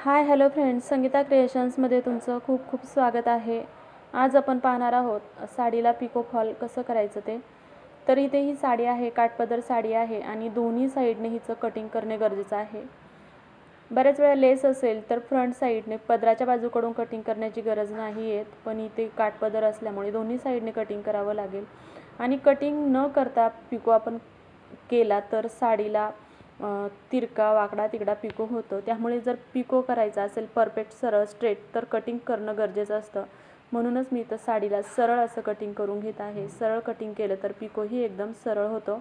Hi hello friends. Sangeeta क्रिएशन्समध्ये तुमचं खूप खूप स्वागत आहे. आज आपण पाहणार आहोत साडीला पिको फॉल कसं करायचं ते. तर इथे ही साडी आहे काठपदर साडी आहे आणि दोन्ही साईडने हिचं कटिंग करणे गरजेचं आहे. बऱ्याच वेळा लेस असेल तर फ्रंट साईडने पदराच्या बाजूकडून कटिंग करण्याची गरज नाही येत पण इथे काठपदर असल्यामुळे दोन्ही साईडने कटिंग करावं लागेल. आणि कटिंग न करता पिको आपण केला तर साडीला तिरका वाकडा तिकडा पिको होतो. त्यामुळे जर पिको करायचा असेल परफेक्ट सरळ स्ट्रेट तर कटिंग करणं गरजेचं असतं. म्हणूनच मी इथं साडीला सरळ असं कटिंग करून घेत आहे. सरळ कटिंग केलं तर पिकोही एकदम सरळ होतो.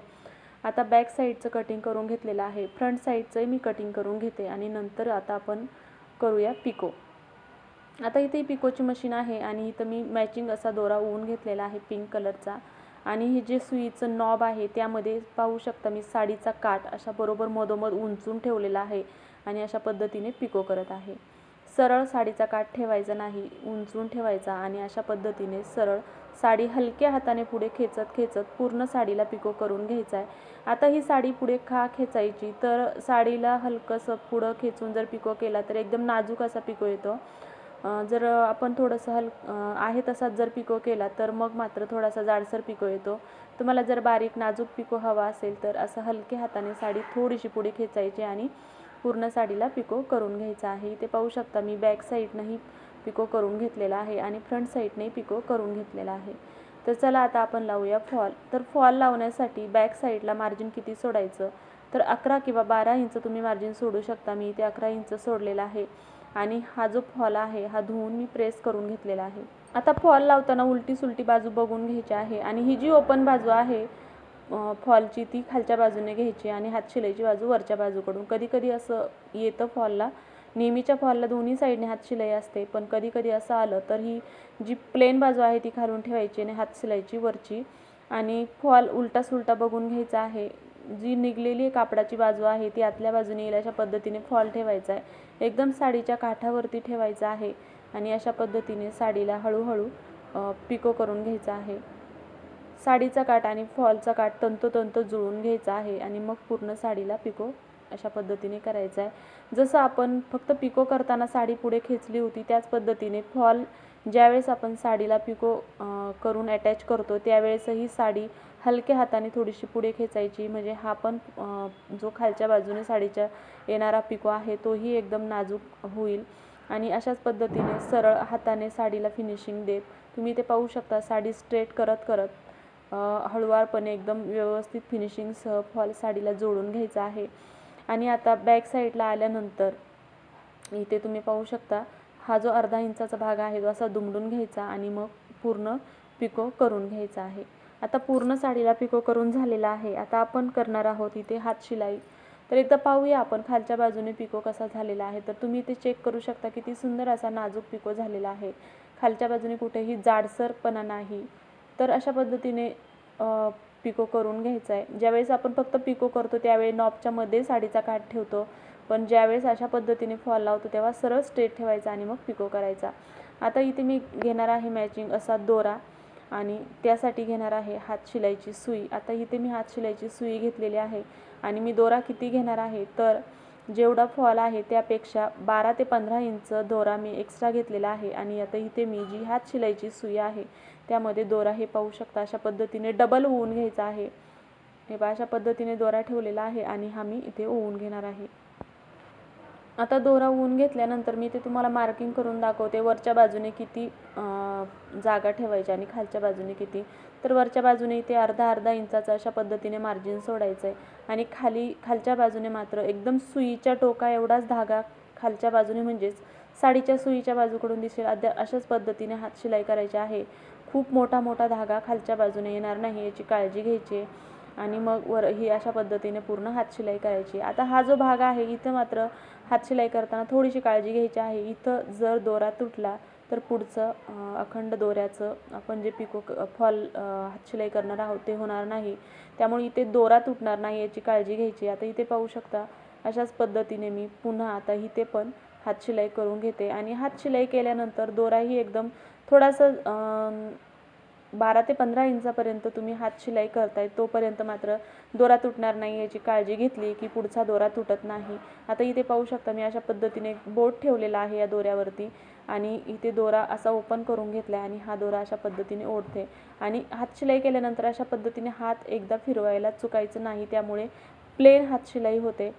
आता बॅक साईडचं कटिंग करून घेतलेलं आहे. फ्रंट साईडचंही मी कटिंग करून घेते आणि नंतर आता आपण करूया पिको. आता इथे पिकोची मशीन आहे आणि इथं मी मॅचिंग असा दोरा ओवून घेतलेला आहे पिंक कलरचा. आणि हे जे सुईचं नॉब आहे त्यामध्ये पाहू शकता मी साडीचा काठ अशा बरोबर मधोमध उंचून ठेवलेला आहे आणि अशा पद्धतीने पिको करत आहे. सरळ साडीचा काठ ठेवायचा नाही उंचून ठेवायचा आणि अशा पद्धतीने सरळ साडी हलक्या हाताने पुढे खेचत खेचत पूर्ण साडीला पिको करून घ्यायचा आहे. आता ही साडी पुढे खा खेचायची? तर साडीला हलकंसं पुढं खेचून जर पिको केला तर एकदम नाजूक असा पिको येतो. जर आपण थोडंसं हल आहे तसाच जर पिको केला तर मग मात्र थोडासा जाडसर पिको येतो. तुम्हाला जर बारीक नाजूक पिको हवा असेल तर असं हलक्या हाताने साडी थोडीशी पुढे खेचायची आणि पूर्ण साडीला पिको करून घ्यायचा आहे. इथे पाहू शकता मी बॅक साईडनंही पिको करून घेतलेला आहे आणि फ्रंट साईडनेही पिको करून घेतलेला आहे. तर चला आता आपण लावूया फॉल. तर फॉल लावण्यासाठी बॅक साईडला मार्जिन किती सोडायचं? तर अकरा किंवा बारा इंच तुम्ही मार्जिन सोडू शकता. मी इथे अकरा इंच सोडलेलं आहे. आणि हा जो फॉल आहे हा धुवून मी प्रेस करून घेतलेला आहे. आता फॉल लावताना उलटी सुलटी बाजू बघून घ्यायची आहे आणि ही जी ओपन बाजू आहे फॉलची ती खालच्या बाजूने घ्यायची आणि हात शिलाईची बाजू वरच्या बाजूकडून. कधी कधी असं येतं फॉलला नेहमीच्या फॉलला दोन्ही साईडने हात शिलाई असते पण कधी कधी असं आलं तर ही जी प्लेन बाजू आहे ती खालून ठेवायची आणि हात शिलाईची वरची. आणि फॉल उलटा सुलटा बघून घ्यायचा आहे जी निघलेली कापडाची बाजू आहे ती आतल्या बाजूने येईल अशा पद्धतीने फॉल ठेवायचा आहे. एकदम साडीच्या काठावरती ठेवायचा आहे आणि अशा पद्धतीने साडीला हळूहळू पिको करून घ्यायचा आहे. साडीचा काठ आणि फॉलचा काठ तंतोतंत जुळून घ्यायचा आहे आणि मग पूर्ण साडीला पिको अशा पद्धतीने करायचा आहे. जसं आपण फक्त पिको करताना साडी पुढे खेचली होती त्याच पद्धतीने फॉल ज्यावेळेस आपण साडीला पिको करून अटॅच करतो त्यावेळेसही साडी हलक्या हाताने थोडीशी पुढे खेचायची. म्हणजे हा पण जो खालच्या बाजूने साडीच्या येणारा पिको आहे तोही एकदम नाजूक होईल. आणि अशाच पद्धतीने सरळ हाताने साडीला फिनिशिंग देत तुम्ही ते पाहू शकता साडी स्ट्रेट करत करत हळुवारपणे एकदम व्यवस्थित फिनिशिंगसह फॉल साडीला जोडून घ्यायचा आहे. आणि आता बॅक साईडला आल्यानंतर इथे तुम्ही पाहू शकता हा जो अर्धा इंचाचा भाग आहे तो असा दुमडून घ्यायचा आणि मग पूर्ण पिको करून घ्यायचा आहे. आता पूर्ण साडीला पिको करून झालेला आहे. आता आपण करणार आहोत इथे हात शिलाई. तर एकदा पाहूया आपण खालच्या बाजूने पिको कसा झालेला आहे. तर तुम्ही इथे चेक करू शकता किती सुंदर असा नाजूक पिको झालेला आहे. खालच्या बाजूने कुठेही जाडसरपणा नाही. तर अशा पद्धतीने पिको करून घ्यायचा आहे ज्यावेळेस आपण फक्त पिको करतो त्यावेळी नॉबच्या मध्ये साडीचा काठ ठेवतो. पण ज्यावेळेस अशा पद्धतीने फॉल लावतो तेव्हा सरळ स्ट्रेट ठेवायचा आणि मग पिको करायचा. आता इथे मी घेणार आहे मॅचिंग असा दोरा आणि त्यासाठी घेणार आहे हात शिलाईची सुई. आता इथे मी हात शिलाईची सुई घेतलेली आहे आणि मी दोरा किती घेणार आहे? तर जेवढा फॉल आहे त्यापेक्षा बारा ते पंधरा इंच दोरा मी एक्स्ट्रा घेतलेला आहे आणि आता इथे मी जी हात शिलाईची सुई आहे त्यामध्ये दोरा हे पाहू शकता अशा पद्धतीने डबल होऊन घ्यायचा आहे. हे बा अशा पद्धतीने दोरा ठेवलेला आहे आणि हा मी इथे ओवून घेणार आहे. आता दोरा ओवून घेतल्यानंतर मी ते तुम्हाला मार्किंग करून दाखवते. वरच्या बाजूने किती जागा ठेवायची आणि खालच्या बाजूने किती. तर वरच्या बाजूने इथे अर्धा अर्धा इंचाचा अशा पद्धतीने मार्जिन सोडायचं आहे आणि खाली खालच्या बाजूने मात्र एकदम सुईच्या टोका एवढाच धागा खालच्या बाजूने म्हणजेच साडीच्या सुईच्या बाजूकडून दिसेल. अद्या अशाच पद्धतीने हात शिलाई करायची आहे. खूप मोठा मोठा धागा खालच्या बाजूने येणार नाही याची काळजी घ्यायची आहे. आणि मग वर ही अशा पद्धतीने पूर्ण हातशिलाई करायची. आता हा जो भाग आहे इथं मात्र हातशिलाई करताना थोडीशी काळजी घ्यायची आहे. इथं जर दोरा तुटला तर पुढचं अखंड दोऱ्याचं आपण जे पिको फॉल हातशिलाई करणार आहोत ते होणार नाही. त्यामुळे इथे दोरा तुटणार नाही याची काळजी घ्यायची. आता इथे पाहू शकता अशाच पद्धतीने मी पुन्हा आता इथे पण हातशिलाई करून घेते. आणि हातशिलाई केल्यानंतर दोराही एकदम थोडासा बारा ते पंधरा इंचापर्यंत तुम्ही हात शिलाई करताय तोपर्यंत मात्र दोरा तुटणार नाही याची काळजी घेतली की पुढचा दोरा तुटत नाही. आता इथे पाहू शकता मी अशा पद्धतीने बोट ठेवलेला आहे या दोऱ्यावरती आणि इथे दोरा असा ओपन करून घेतला आहे आणि हा दोरा अशा पद्धतीने ओढते. आणि हात शिलाई केल्यानंतर अशा पद्धतीने हात एकदा फिरवायला चुकायचं नाही त्यामुळे प्लेन हात शिलाई होते.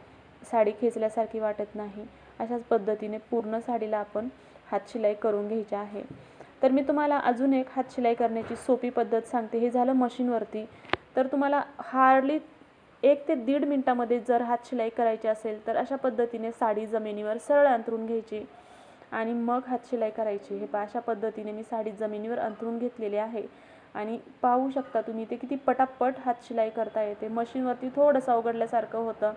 साडी खेचल्यासारखी वाटत नाही. अशाच पद्धतीने पूर्ण साडीला आपण हात शिलाई करून घ्यायची आहे. तर मी तुम्हाला अजून एक हात शिलाई करण्याची सोपी पद्धत सांगते. हे झालं मशीनवरती. तर तुम्हाला हार्डली एक ते दीड मिनटामध्ये जर हात शिलाई करायची असेल तर अशा पद्धतीने साडी जमिनीवर सरळ अंथरून घ्यायची आणि मग हात शिलाई करायची. हे पहा अशा पद्धतीने मी साडी जमिनीवर अंथरून घेतलेली आहे. आणि पाहू शकता तुम्ही ते किती पटापट हात शिलाई करता येते. मशीनवरती थोडंसं अवघडल्यासारखं होतं.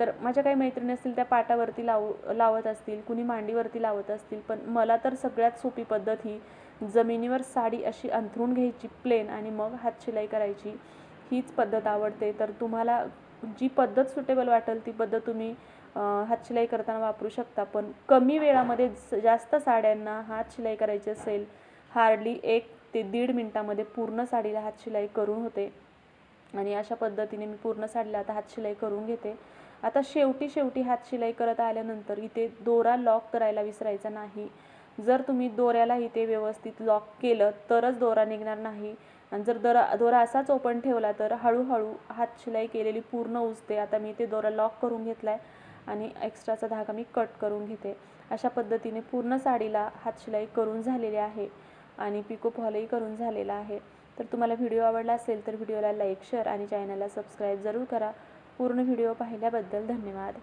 तर माझ्या काही मैत्रिणी असतील त्या पाटावरती लावू लावत असतील कुणी मांडीवरती लावत असतील पण मला तर सगळ्यात सोपी पद्धत ही जमिनीवर साडी अशी अंथरून घ्यायची प्लेन आणि मग हात शिलाई करायची. हीच पद्धत आवडते. तर तुम्हाला जी पद्धत सुटेबल वाटेल ती पद्धत तुम्ही हातशिलाई हात शिलाई करताना वापरू शकता. पण कमी वेळामध्ये जास्त साड्यांना हात शिलाई करायची असेल हार्डली एक ते दीड मिनटामध्ये पूर्ण साडीला हात शिलाई करून होते. आणि अशा पद्धतीने मी पूर्ण साडीला आता हात शिलाई करून घेते. आता शेवटी शेवटी हात शिलाई करत आल्यानंतर इथे दोरा लॉक करायला विसरायचा नाही. जर तुम्ही दोऱ्याला इथे व्यवस्थित लॉक केलं तरच दोरा निघणार नाही. आणि जर दोरा दोरा असाच ओपन ठेवला तर हळूहळू हात शिलाई केलेली पूर्ण उजते. आता मी ते दोरा लॉक करून घेतला आहे आणि एक्स्ट्राचा धागा मी कट करून घेते. अशा पद्धतीने पूर्ण साडीला हात शिलाई करून झालेली आहे. आणि पिको फॉलही करून झालेला आहे. तर तुम्हाला व्हिडिओ आवडला असेल तर व्हिडिओला लाईक शेअर आणि चॅनलला सबस्क्राईब जरूर करा. पूर्ण व्हिडिओ पाहिल्याबद्दल धन्यवाद.